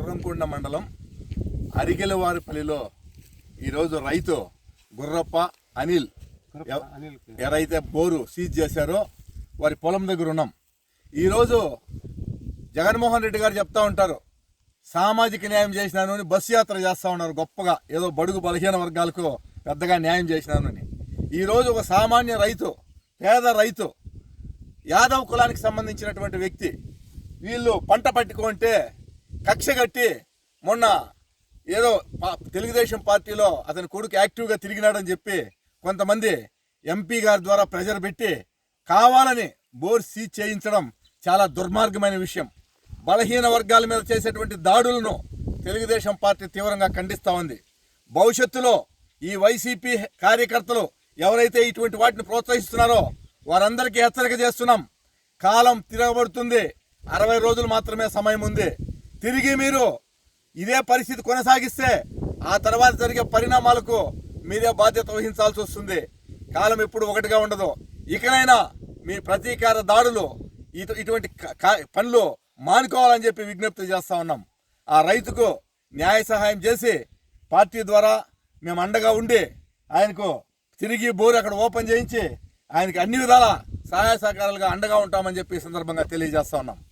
గుర్రంకొండ మండలం అరిగెలవారిపల్లిలో ఈరోజు రైతు గుర్రప్ప అనిల్ ఎవ- ఎవరైతే బోరు సీజ్ చేశారో వారి పొలం దగ్గర ఉన్నాం. ఈరోజు జగన్మోహన్ రెడ్డి గారు చెప్తా ఉంటారు సామాజిక న్యాయం చేసినాను అని బస్సు యాత్ర చేస్తా ఉన్నారు గొప్పగా. ఏదో బడుగు బలహీన వర్గాలకు పెద్దగా న్యాయం చేసినాను అని. ఈరోజు ఒక సామాన్య రైతు పేద రైతు యాదవ్ కులానికి సంబంధించినటువంటి వ్యక్తి వీళ్ళు పంట పట్టుకుంటే కక్ష కట్టి మొన్న ఏదో తెలుగుదేశం పార్టీలో అతని కొడుకు యాక్టివ్గా తిరిగినాడని చెప్పి కొంతమంది ఎంపీ గారి ద్వారా ప్రెజర్ పెట్టి కావాలని బోర్ సీజ్ చేయించడం చాలా దుర్మార్గమైన విషయం. బలహీన వర్గాల మీద చేసేటువంటి దాడులను తెలుగుదేశం పార్టీ తీవ్రంగా ఖండిస్తూ ఉంది. భవిష్యత్తులో ఈ వైసీపీ కార్యకర్తలు ఎవరైతే ఇటువంటి వాటిని ప్రోత్సహిస్తున్నారో వారందరికీ హెచ్చరిక చేస్తున్నాం. కాలం తిరగబడుతుంది. అరవై రోజులు మాత్రమే సమయం ఉంది. తిరిగి మీరు ఇదే పరిస్థితి కొనసాగిస్తే ఆ తర్వాత జరిగే పరిణామాలకు మీరే బాధ్యత వహించాల్సి వస్తుంది. కాలం ఎప్పుడు ఒకటిగా ఉండదు. ఇకనైనా మీ ప్రతీకార దాడులు ఇటు- ఇటువంటి క- పనులు మానుకోవాలని చెప్పి విజ్ఞప్తి చేస్తా ఉన్నాం. ఆ రైతుకు న్యాయ సహాయం చేసి పార్టీ ద్వారా మేము అండగా ఉండి ఆయనకు తిరిగి బోరు అక్కడ ఓపెన్ చేయించి ఆయనకి అన్ని విధాల సహాయ సహకారాలుగా అండగా ఉంటామని చెప్పి ఈ సందర్భంగా తెలియజేస్తా ఉన్నాం.